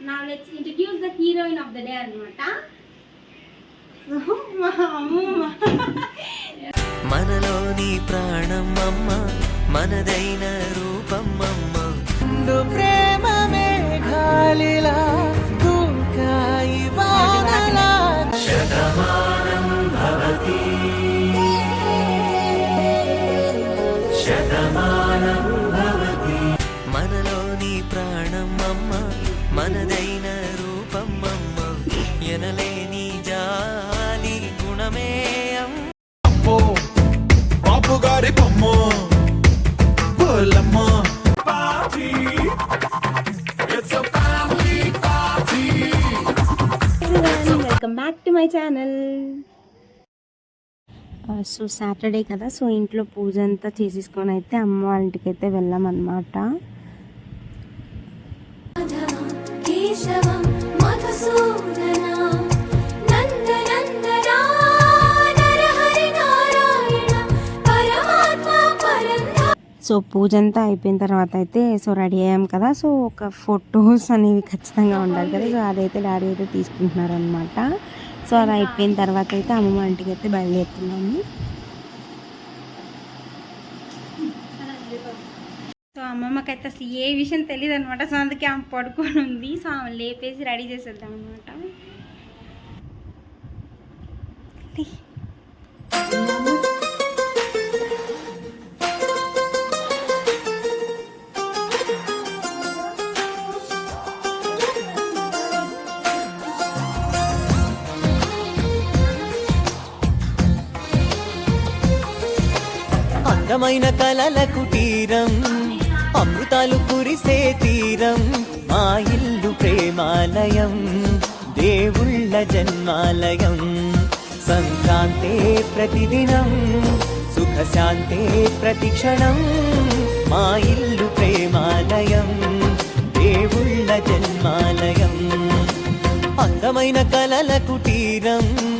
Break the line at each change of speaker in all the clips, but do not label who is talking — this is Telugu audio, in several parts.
నా let's introduce the heroine of the day అనమాట
మనలోని ప్రాణం అమ్మ. మనదైన రూపం అమ్మ. ప్రేమ మేఘాలిలా దూకాయి
welcome back to my channel. So Saturday కదా సో ఇంట్లో పూజ అంతా చేసేసుకొని అయితే అమ్మ వాళ్ళ ఇంటికి అయితే వెళ్ళామన్నమాట
కేశవం మధుసూద
సో పూజ అంతా అయిపోయిన తర్వాత అయితే సో రెడీ అయ్యాం కదా. సో ఒక ఫొటోస్ అనేవి ఖచ్చితంగా ఉండాలి కదా. సో అదైతే డాడీ అయితే తీసుకుంటున్నారు అనమాట సో అది అయిపోయిన తర్వాత అయితే అమ్మమ్మ ఇంటికి అయితే బయలుదేరుతున్నాము. సో అమ్మమ్మకైతే అసలు ఏ విషయం తెలియదు అనమాట సో అందుకే ఆమె పడుకొని ఉంది. సో ఆమె లేపేసి రెడీ చేసేద్దాం అనమాట
అందమైన కలల కుటీరం అమృతాలు కురిసే తీరం. మా ఇల్లు ప్రేమాలయం. దేవుళ్ళ జన్మాలయం. సంక్రాంతే ప్రతిదినం. సుఖశాంతే ప్రతిక్షణం. మా ఇల్లు ప్రేమాలయం. దేవుళ్ళ జన్మాలయం. అందమైన కలల కుటీరం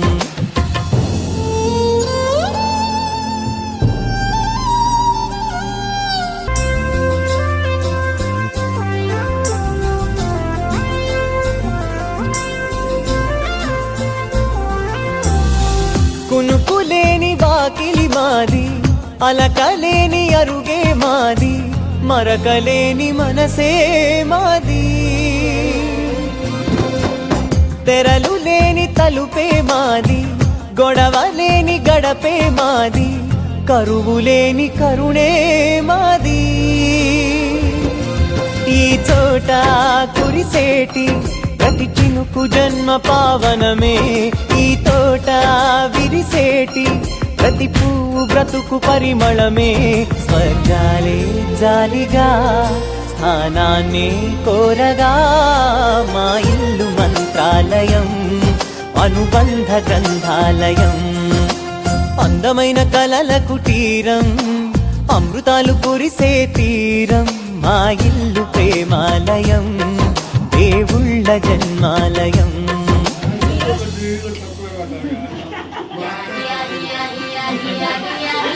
అలకలేని అరుగే మాది మరకలేని మనసే మాది. తెరలు లేని తలుపే మాది గొడవ లేని గడపే మాది కరువు లేని కరుణే మాది. ఈ చోట కురిసేటి ప్రతి చినుకు జన్మ పావనమే. ఈ తోట విరిసేటి ప్రతి పువ్వు బ్రతుకు పరిమళమే. స్వర్గాలే జాలిగా స్థానాన్ని కోరగా. మా ఇల్లు మంత్రాలయం అనుబంధ గ్రంథాలయం. అందమైన కలల కుటీరం అమృతాలు కురిసే తీరం. మా ఇల్లు ప్రేమాలయం దేవుళ్ళ జన్మాలయం.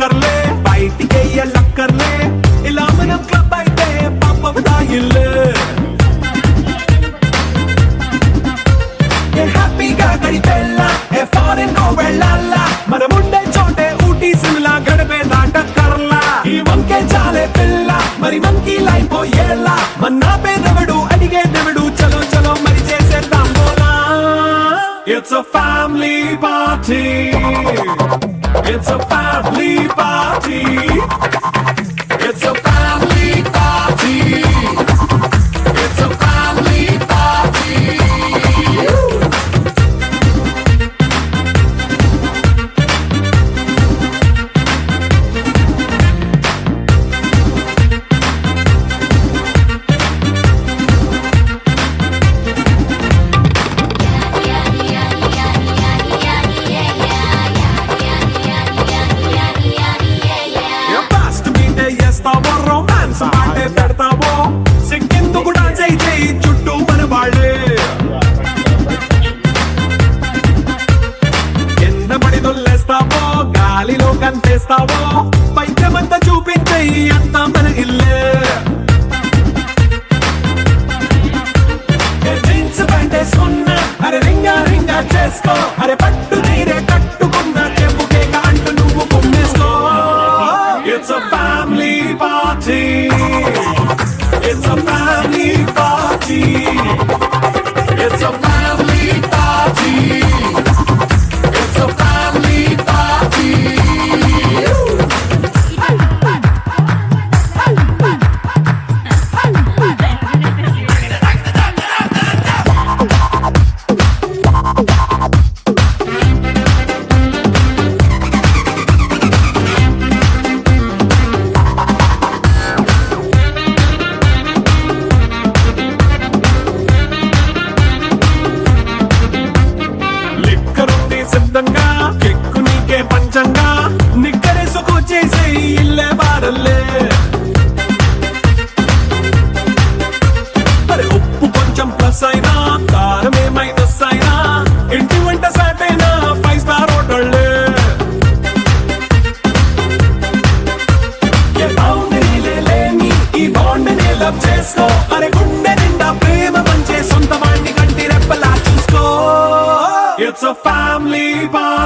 అక్కర్లే బక్కర్లే బయటికి వెయ్యలక్కర్లే ఇలా మనం క్లబ్ అయితే పాపం దాయిల్లే హ్యాపీగా గడిపెళ్ళా ఏ ఫారెన్ కో వెళ్ళాలా. మనం ఉండే చోటే ఊటీ సిమ్లా గడిపే దాటక్కర్లా. ఈ వంకే చాలే పిల్ల మరి మంకీ లైఫ్ ఏళ్ళ మన్నా పేదవడు అడిగే దేవుడు చలో చలో మరి చేసేద్దాం బోలా it's a family party it's a family party it's a family party it's a family party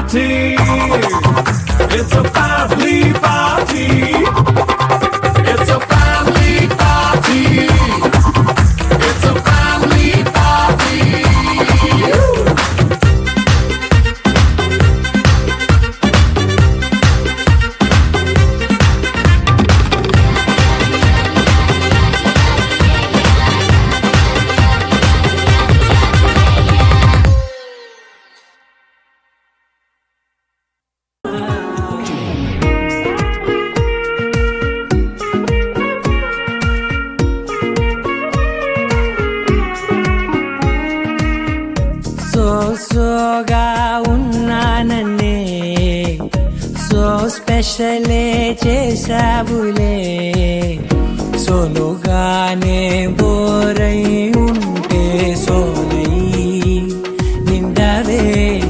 సోగా ఉన్నానన్నే. సో స్పెషలే
చేసావులే సోలుగానే బోరై ఉంటే సోలై నిండవే.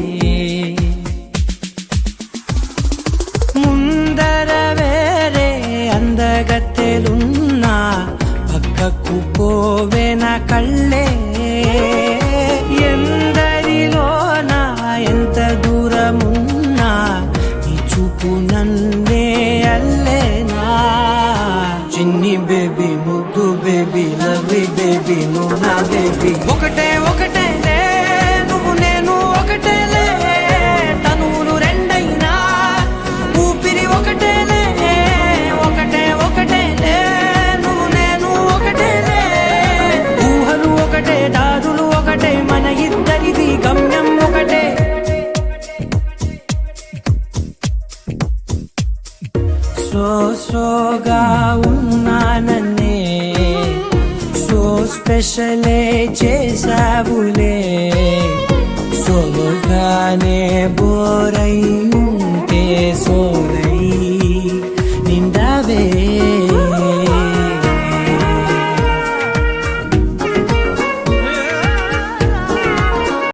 తోడుగా ఉన్నానన్నే. సో స్పెషలే చేసావులే సోలుగానే బోరై ఉంటే సోరై నిండావే.